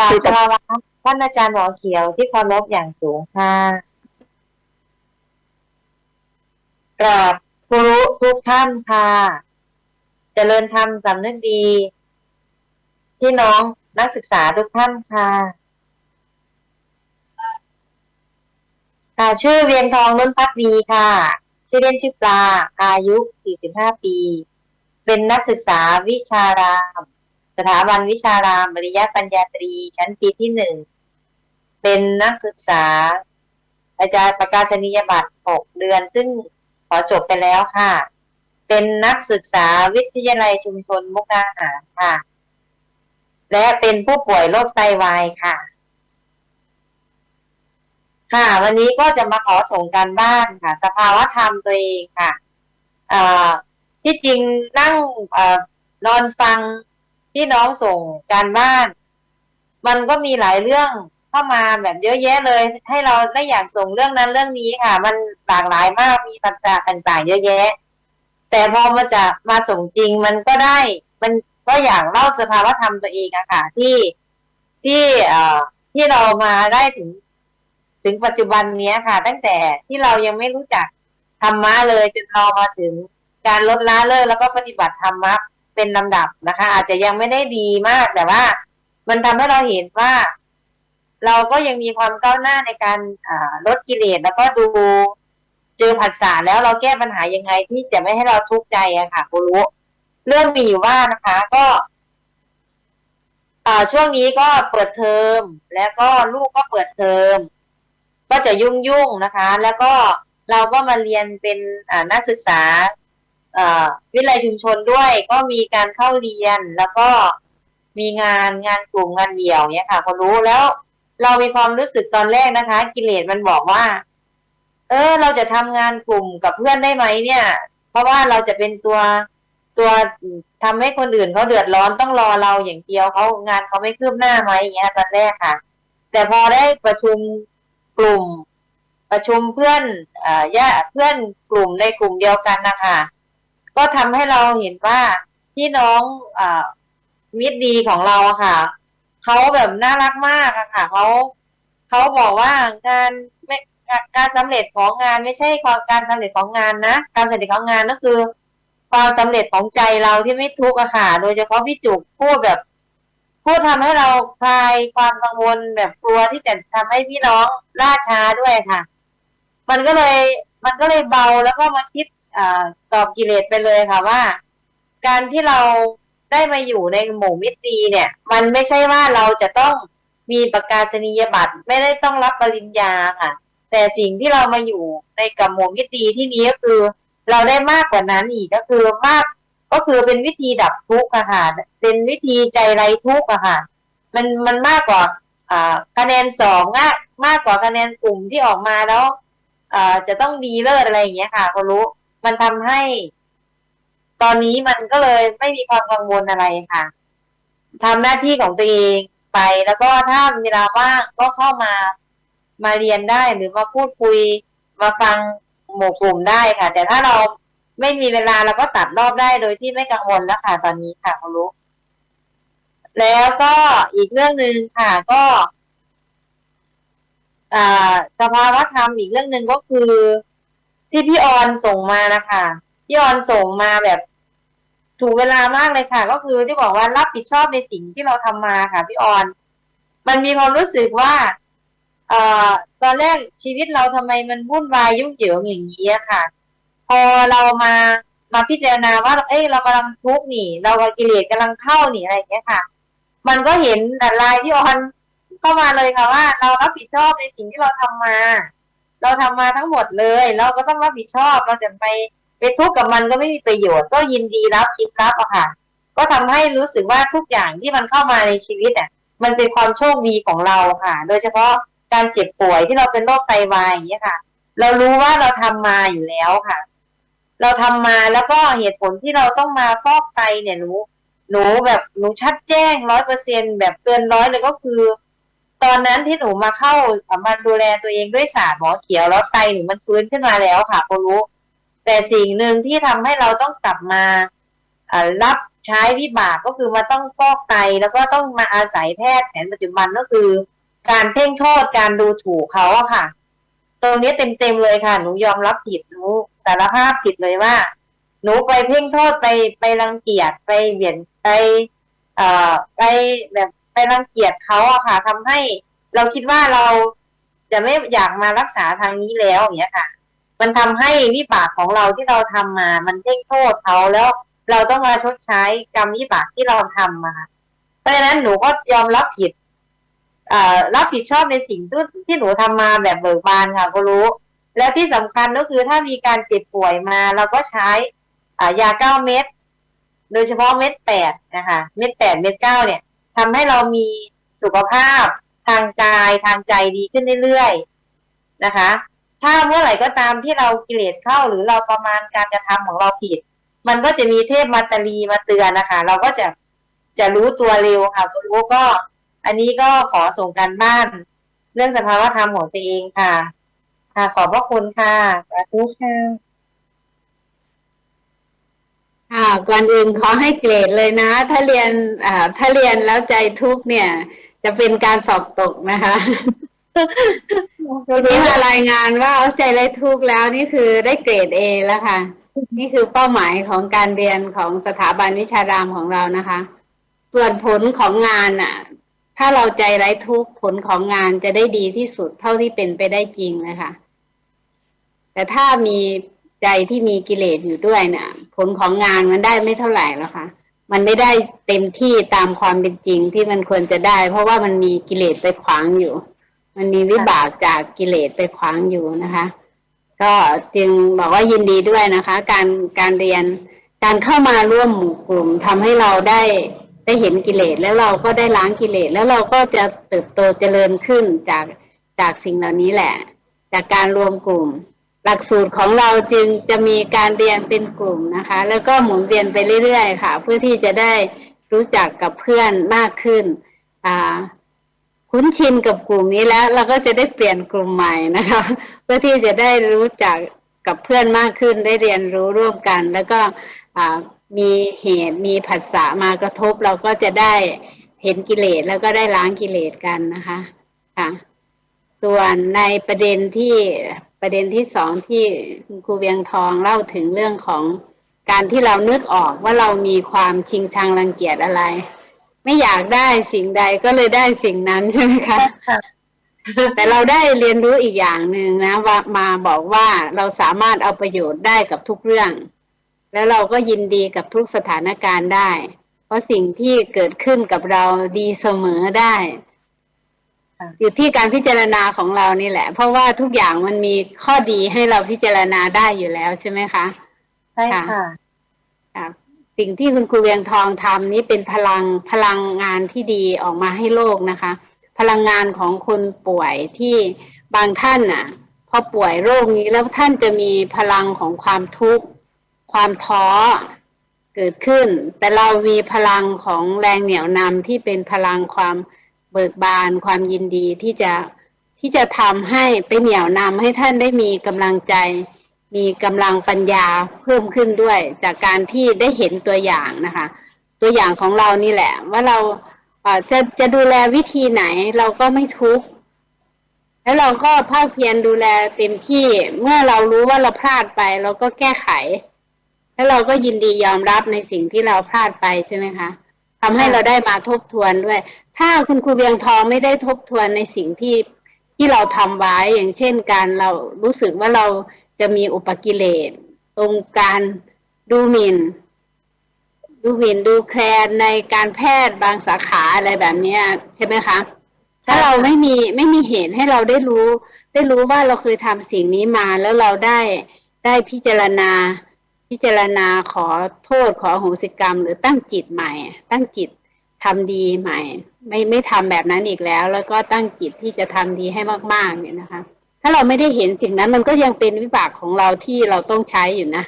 ราบคารวะท่านอาจารย์หมอเขียวที่เคารพอย่างสูงค่ะกราบครูทุกท่านค่ะเจริญธรรมสำนึกดี พี่น้องนักศึกษาทุกท่านค่ะค่ะชื่อเวียงทองนุ่นพักดีค่ะ ชื่อเล่นชื่อปลา อายุ 45 ปี เป็นนักศึกษาวิชาราม ถาบันวิชารามบริยะปัญญาตรี ชั้นปีที่หนึ่ง เป็นนักศึกษา อาจารย์ประกาศนียบัตร6เดือน ซึ่งขอจบไปแล้วค่ะ เป็นนักศึกษาวิทยาลัยชุมชนมุกดาหารค่ะ และเป็นผู้ป่วยโรคไตวายค่ะ ค่ะ วันนี้ก็จะมาขอส่งการบ้านค่ะ สภาวะธรรมตัวเองค่ะที่จริงนั่งอนอนฟัง พี่น้องส่งการบ้าน มันก็มีหลายเรื่องเข้ามาแบบเยอะแยะเลย ให้เราได้อยากส่งเรื่องนั้นเรื่องนี้ค่ะ มันหลากหลายมากมีปัจจัยต่างๆ เยอะแยะ แต่พอมาจะมาส่งจริงมันก็ได้ มันก็อยากเล่าสภาวะธรรมตัวเองอะค่ะ ที่ที่เอ่อที่เรามาได้ถึงถึงปัจจุบันเนี้ยค่ะ ตั้งแต่ที่เรายังไม่รู้จักธรรมะเลยจนเรามาถึงการลดละเลิกแล้วก็ปฏิบัติธรรมะ เป็นลำดับนะคะ อาจจะยังไม่ได้ดีมากแต่ว่า มันทำให้เราเห็นว่า เราก็ยังมีความก้าวหน้าในการลดกิเลสแล้วก็ดูเจอผัสสะแล้วเราแก้ปัญหายังไงที่จะไม่ให้เราทุกข์ใจอะค่ะคุณรู้เรื่องมีอยู่ว่านะคะ ก็ช่วงนี้ก็เปิดเทอมแล้วก็ลูกก็เปิดเทอมก็จะยุ่งยุ่งนะคะ แล้วก็เราก็มาเรียนเป็นนักศึกษา วิทยาลัยชุมชนด้วยก็มีการเข้าเรียนแล้วก็มีงานงานกลุ่มงานเดี่ยวเนี่ยค่ะคนรู้แล้วเรามีความรู้สึกตอนแรกนะคะ กิเลสมันบอกว่า เออ เราจะทำงานกลุ่มกับเพื่อนได้ไหมเนี่ย เพราะว่าเราจะเป็นตัวตัวทำให้คนอื่นเขาเดือดร้อนต้องรอเราอย่างเดียวเขางานเขาไม่คืบหน้าไหมอย่างเงี้ยตอนแรกค่ะ แต่พอได้ประชุมกลุ่ม ประชุมเพื่อนอ่าญาเพื่อนกลุ่มในกลุ่มเดียวกันนะคะ ก็ทำให้เราเห็นว่าพี่น้องอมิตรดีของเราค่ะเขาแบบน่ารักมากอะค่ะเขาเขาบอกว่างานไม่การสำเร็จของงานไม่ใช่ความการสำเร็จของงานนะการสำเร็จของงานก็คือ ความสำเร็จของใจเราที่ไม่ทุกข์อะค่ะโดยเฉพาะพี่จุกพูดแบบพูดทำให้เราคลายความกังวลแบบกลัวที่จะทำให้พี่น้องล่าช้าด้วยค่ะ มันก็เลยมันก็เลยเบาแล้วก็มาคิด ตอบกิเลสไปเลยค่ะว่า การที่เราได้มาอยู่ในหมู่มิตรีเนี่ย มันไม่ใช่ว่าเราจะต้องมีประกาศนียบัตรไม่ได้ต้องรับปริญญาค่ะ แต่สิ่งที่เรามาอยู่ในกับหมู่มิตรีที่นี้ก็คือ เราได้มากกว่านั้นอีกก็คือมากก็คือเป็นวิธีดับทุกข์ค่ะเป็นวิธีใจไรทุกข์ค่ะมันมันมากกว่าคะแนนสองมากมากกว่าคะแนนกลุ่มที่ออกมาแล้วจะต้องดีเลิศอะไรอย่างเงี้ยค่ะก็รู้ มันทำให้ ตอนนี้มันก็เลยไม่มีความกังวลอะไรค่ะทำหน้าที่ของตัวเองไป แล้วก็ถ้าเวลาว่างก็เข้ามามาเรียนได้หรือมาพูดคุย มาฟังหมู่กลุ่มได้ค่ะ แต่ถ้าเราไม่มีเวลาเราก็ตัดรอบได้โดยที่ไม่กังวลแล้วค่ะ ตอนนี้ค่ะคุณลูกแล้วก็อีกเรื่องหนึ่งค่ะก็สภาวะธรรมอีกเรื่องหนึ่งก็คือ ที่พี่ออนส่งมานะคะพี่ออนส่งมาแบบ ถูกเวลามากเลยค่ะ ก็คือที่บอกว่ารับผิดชอบในสิ่งที่เราทำมาค่ะ พี่ออน มันมีความรู้สึกว่า เอ่อตอนแรกชีวิตเราทำไมมันวุ่นวายยุ่งเหยิงอย่างนี้ค่ะ พอเรามามาพิจารณาว่า เอ้ยเรากำลังทุกข์นี่ เรากิเลสกำลังเข้านี่อะไรอย่างเงี้ยค่ะ มันก็เห็นแต่ลายพี่ออนเข้ามาเลยค่ะว่า เรารับผิดชอบในสิ่งที่เราทำมา เราทำมาทั้งหมดเลย เราก็ต้องรับผิดชอบเราจะไปไปทุกข์กับมันก็ไม่มีประโยชน์ ก็ยินดีรับคิดรับอะค่ะ ก็ทำให้รู้สึกว่าทุกอย่างที่มันเข้ามาในชีวิตอะมันเป็นความโชคดีของเราค่ะ โดยเฉพาะการเจ็บป่วยที่เราเป็นโรคไตวายอย่างนี้ค่ะ เรารู้ว่าเราทำมาอยู่แล้วค่ะ เราทำมาแล้วก็เหตุผลที่เราต้องมาฟอกไตเนี่ยหนูหนูแบบหนูชัดแจ้งร้อยเปอร์เซ็นแบบเกินร้อยเลยก็คือ ตอนนั้นที่หนูมาเข้ามาดูแลตัวเองด้วยศาสตร์หมอเขียวแล้วไตหนูมันฟื้นขึ้นมาแล้วค่ะคุณรู้ แต่สิ่งหนึ่งที่ทำให้เราต้องกลับมารับใช้วิบากก็คือมาต้องฟอกไตแล้วก็ต้องมาอาศัยแพทย์แผนปัจจุบันก็คือ การเพ่งโทษการดูถูกเขาอะค่ะ ตรงนี้เต็มๆเลยค่ะ หนูยอมรับผิดหนูสารภาพผิดเลยว่า หนูไปเพ่งโทษไปไปรังเกียจไปเบียดไปเอ่อไปแบบ ไปรังเกียจเขาอะค่ะทำให้เราคิดว่าเราจะไม่อยากมารักษาทางนี้แล้วอย่างเงี้ยค่ะ มันทำให้วิบากของเราที่เราทำมา มันเพ่งโทษเขาแล้วเราต้องมาชดใช้กรรมวิบากที่เราทำมา เพราะฉะนั้นหนูก็ยอมรับผิดรับผิดชอบในสิ่งที่ที่หนูทำมาแบบเบิกบานค่ะก็รู้ แล้วที่สำคัญก็คือถ้ามีการเจ็บป่วยมาเราก็ใช้ายาเก้าเม็ดโดยเฉพาะเม็ดแปดนะคะ เม็ดแปดเม็ดเก้าเนี่ย ทำให้เรามีสุขภาพทางกายทางใจดีขึ้นเรื่อยๆนะคะ ถ้าเมื่อไหร่ก็ตามที่เรากิเลสเข้าหรือเราประมาณการกระทำของเราผิด มันก็จะมีเทพมาตรีมาเตือนนะคะ เราก็จะจะรู้ตัวเร็วค่ะรู้ก็ อันนี้ก็ขอส่งการบ้าน เรื่องสภาวะธรรมของตัวเองค่ะ ค่ะขอบพระคุณค่ะสาธุค่ะ อ่าก่อนอื่นขอให้เกรดเลยนะ ถ้าเรียนอ่าถ้าเรียนแล้วใจทุกข์เนี่ย จะเป็นการสอบตกนะคะวันนี้มารายงานว่าเอาใจไรทุกข์แล้วนี่คือได้เกรดเอแล้วค่ะ นี่คือเป้าหมายของการเรียนของสถาบันวิชารามของเรานะคะ ส่วนผลของงานอะ ถ้าเราใจไร้ทุกข์ผลของงานจะได้ดีที่สุดเท่าที่เป็นไปได้จริงเลยค่ะ แต่ถ้ามี ใจที่มีกิเลสอยู่ด้วยเนี่ยผลของงานมันได้ไม่เท่าไหร่แล้วค่ะ มันไม่ได้เต็มที่ตามความเป็นจริงที่มันควรจะได้ เพราะว่ามันมีกิเลสไปขวางอยู่ มันมีวิบากจากกิเลสไปขวางอยู่นะคะ ก็จึงบอกว่ายินดีด้วยนะคะ การการเรียนการเข้ามาร่วมหมู่กลุ่มทำให้เราได้ได้เห็นกิเลสแล้วเราก็ได้ล้างกิเลสแล้วเราก็จะเติบโตเจริญขึ้นจากจากสิ่งเหล่านี้แหละ จากการรวมกลุ่ม หลักสูตรของเราจึงจะมีการเรียนเป็นกลุ่มนะคะ แล้วก็หมุนเวียนไปเรื่อยๆ ค่ะ เพื่อที่จะได้รู้จักกับเพื่อนมากขึ้นอ่าคุ้นชินกับกลุ่มนี้แล้ว เราก็จะได้เปลี่ยนกลุ่มใหม่นะคะ เพื่อที่จะได้รู้จักกับเพื่อนมากขึ้นได้เรียนรู้ร่วมกัน แล้วก็มีเหตุมีผัสสะมากระทบ เราก็จะได้เห็นกิเลสแล้วก็ได้ล้างกิเลสกันนะคะค่ะ ส่วนในประเด็นที่ประเด็นที่สองที่คุณครูเวียงทองเล่าถึงเรื่องของการที่เรานึกออกว่าเรามีความชิงชังรังเกียจอะไร ไม่อยากได้สิ่งใดก็เลยได้สิ่งนั้นใช่ไหมคะแต่เราได้เรียนรู้อีกอย่างหนึ่งนะว่ามาบอกว่าเราสามารถเอาประโยชน์ได้กับทุกเรื่อง แล้วเราก็ยินดีกับทุกสถานการณ์ได้ เพราะสิ่งที่เกิดขึ้นกับเราดีเสมอได้ค่ะ อยู่ที่การพิจารณาของเรานี่แหละ เพราะว่าทุกอย่างมันมีข้อดีให้เราพิจารณาได้อยู่แล้วใช่ไหมคะใช่ค่ะค่ะสิ่งที่คุณครูเวียงทองทำนี้เป็นพลังพลังงานที่ดีออกมาให้โลกนะคะ พลังงานของคนป่วยที่บางท่านน่ะ พอป่วยโรคนี้แล้วท่านจะมีพลังของความทุกข์ความท้อเกิดขึ้น แต่เรามีพลังของแรงเหนี่ยวนำที่เป็นพลังความ เบิกบานความยินดีที่จะที่จะทำให้ไปเหนี่ยวนำให้ท่านได้มีกำลังใจ มีกำลังปัญญาเพิ่มขึ้นด้วย จากการที่ได้เห็นตัวอย่างนะคะ ตัวอย่างของเรานี่แหละ ว่าเราจะจะดูแลวิธีไหนเราก็ไม่ทุกข์แล้วเราก็ภาคเพียรดูแลเต็มที่เมื่อเรารู้ว่าเราพลาดไป เราก็แก้ไข แล้วเราก็ยินดียอมรับในสิ่งที่เราพลาดไปใช่ไหมคะ ทำให้เราได้มาทบทวนด้วย ถ้าคุณครูเวียงทองไม่ได้ทบทวนในสิ่งที่ที่เราทำไว้อย่างเช่นการเรารู้สึกว่าเราจะมีอุปกิเลสตรงการดูหมิน่นดูหมิ่นดูแคลนในการแพทย์บางสาขาอะไรแบบเนี้ยใช่ไหมคะใช่ถ้าเราค่ะไม่มีไม่มีเหตุให้เราได้รู้ ได้รู้ว่าเราเคยทำสิ่งนี้มาแล้วเราได้ได้พิจารณา พิจารณาขอโทษขอโหสิกรรม หรือตั้งจิตใหม่ ตั้งจิตทำดีใหม่ ไม่ไม่ทำแบบนั้นอีกแล้ว แล้วก็ตั้งจิตที่จะทำดีให้มาก ๆ เนี่ยนะคะ ถ้าเราไม่ได้เห็นสิ่งนั้นมันก็ยังเป็นวิบากของเราที่เราต้องใช้อยู่นะ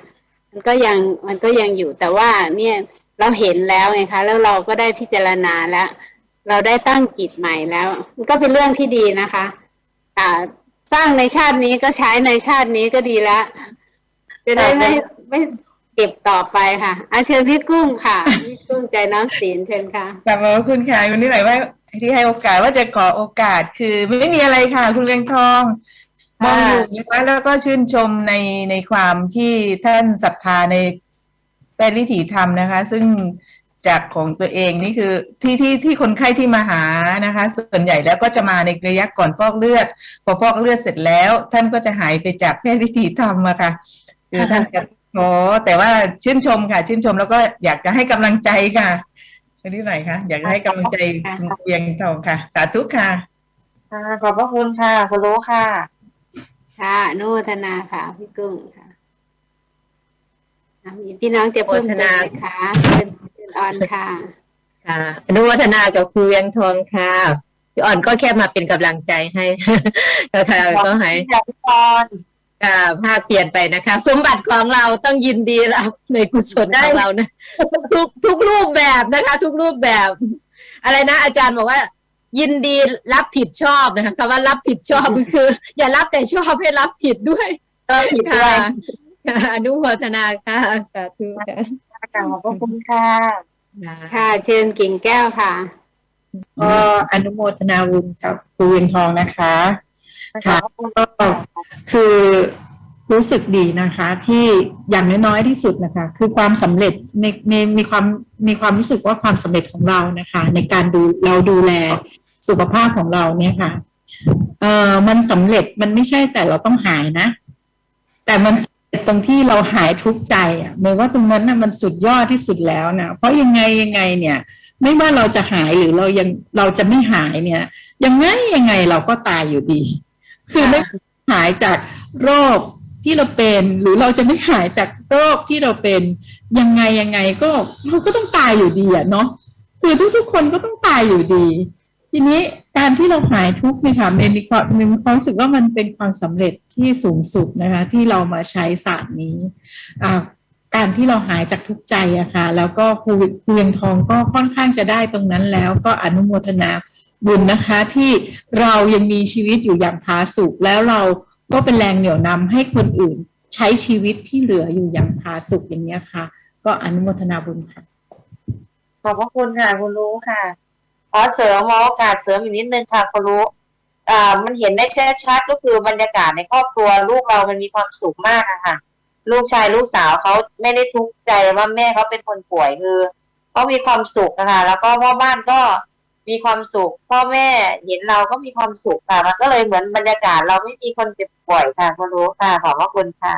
มันก็ยังมันก็ยังอยู่แต่ว่าเนี่ยเราเห็นแล้วไงคะ แล้วเราก็ได้พิจารณาแล้ว เราได้ตั้งจิตใหม่แล้ว มันก็เป็นเรื่องที่ดีนะคะ อ่า สร้างในชาตินี้ก็ใช้ในชาตินี้ก็ดีแล้วจะได้ไม่ ไม่เก็บต่อไปค่ะอาเชิญพี่กุ้งค่ะพี่กุ้งใจน้ำศีลเชิญค่ะกลับมาคุณค่ะคุณนี่หน่อยว่าที่ให้โอกาสว่าจะขอโอกาสคือไม่มีอะไรค่ะ คุณเรียงทองมองอยู่นะคะแล้วก็ชื่นชมในในความที่ท่านศรัทธาในเป็นวิถีธรรมนะคะ ซึ่งจากของตัวเองนี่คือที่ที่ที่คนไข้ที่มาหานะคะ ส่วนใหญ่แล้วก็จะมาในระยะก่อนฟอกเลือด พอฟอกเลือดเสร็จแล้ว ท่านก็จะหายไปจากแพทย์วิถีธรรมอะค่ะคือท่านจะ ท้อแต่ว่าชื่นชมค่ะ ชื่นชมแล้วก็อยากจะให้กำลังใจค่ะคุณนี่หน่อยค่ะอยากจะให้กำลังใจคุณเวียงทองค่ะ สาธุค่ะค่ะขอบพระคุณค่ะคุณรู้ค่ะ ค่ะอนุโมทนาค่ะพี่กุ้งค่ะอะมีพี่น้องจะเพิ่มโมทเตินามไหมคะเป็นเป็นออนค่ะ ค่ะอนุโมทนาจากครูเวียงทองค่ะพี่อ่อนก็แค่มาเป็นกำลังใจให้นะคะก็ให้จากพี่ พรอ่าภาคเปลี่ยนไปนะคะ สมบัติของเราต้องยินดีรับในกุศลของเรานะทุกทุกรูปแบบนะคะ ทุกรูปแบบ อะไรนะ อาจารย์บอกว่า ยินดีรับผิดชอบนะคะคำว่ารับผิดชอบก็คือ อย่ารับแต่ชอบให้รับผิดด้วยก็ผิดด้ค่ะวยค่ะอนุโมทนาค่ะสาธุค่ะค่ะขอบพระคุณค่ะค่ะ เชิญกิ่งแก้วค่ะก็อนุโมทนาบุญกับครูเวียงทองนะคะ ขอบพระก็คือรู้สึกดีนะคะที่อย่างน้อยๆที่สุดนะคะ คือความสำเร็จในในมีความมีความรู้สึกว่าความสำเร็จของเรานะคะ ในการดูเราดูแลสุขภาพของเราเนี่ยค่ะเอ่อมันสำเร็จมันไม่ใช่แต่เราต้องหายนะ แต่มันตรงที่เราหายทุกข์ใจอะหมายว่าตรงนั้นน่ะมันสุดยอดที่สุดแล้วนะเพราะยังไงยังไงเนี่ย ไม่ว่าเราจะหายหรือเรายังเราจะไม่หายเนี่ย ยังไงยังไงเราก็ตายอยู่ดี คือไม่หายจากโรคที่เราเป็น หรือเราจะไม่หายจากโรคที่เราเป็นยังไงยังไงก็เราก็ต้องตายอยู่ดีอะเนาะคือทุกๆคนก็ต้องตายอยู่ดี ทีนี้การที่เราหายทุกข์เนี่ยค่ะเมมีความมีความรู้สึกว่ามันเป็นความสำเร็จที่สูงสุดนะคะ ที่เรามาใช้ศาสตร์นี้อ่าการที่เราหายจากทุกใจอะค่ะ แล้วก็ครูครูเวียงทองก็ค่อนข้างจะได้ตรงนั้นแล้วก็อนุโมทนา บุญนะคะที่เรายังมีชีวิตอยู่อย่างผาสุกแล้วเราก็เป็นแรงเหนี่ยวนำให้คนอื่นใช้ชีวิตที่เหลืออยู่อย่างผาสุกอย่างเนี้ยค่ะ ก็อนุโมทนาบุญค่ะ ขอบพระคุณค่ะคุณรู้ค่ะขอเสริมโอกาสเสริมอีกนิดนึงค่ะคุณรู้อ่ามันเห็นได้ชัดๆก็คือบรรยากาศในครอบครัวลูกเรามันมีความสุขมากค่ะ ลูกชายลูกสาวเขาไม่ได้ทุกข์ใจว่าแม่เขาเป็นคนป่วยคือเขามีความสุขนะคะแล้วก็พ่อบ้านก็ มีความสุข พ่อแม่เห็นเราก็มีความสุขค่ะ มันก็เลยเหมือนบรรยากาศเราไม่มีคนเจ็บป่วยค่ะคุณรู้ค่ะขอบพระคุณค่ะ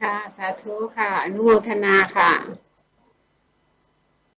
ค่ะสาธุค่ะอนุโมทนาค่ะ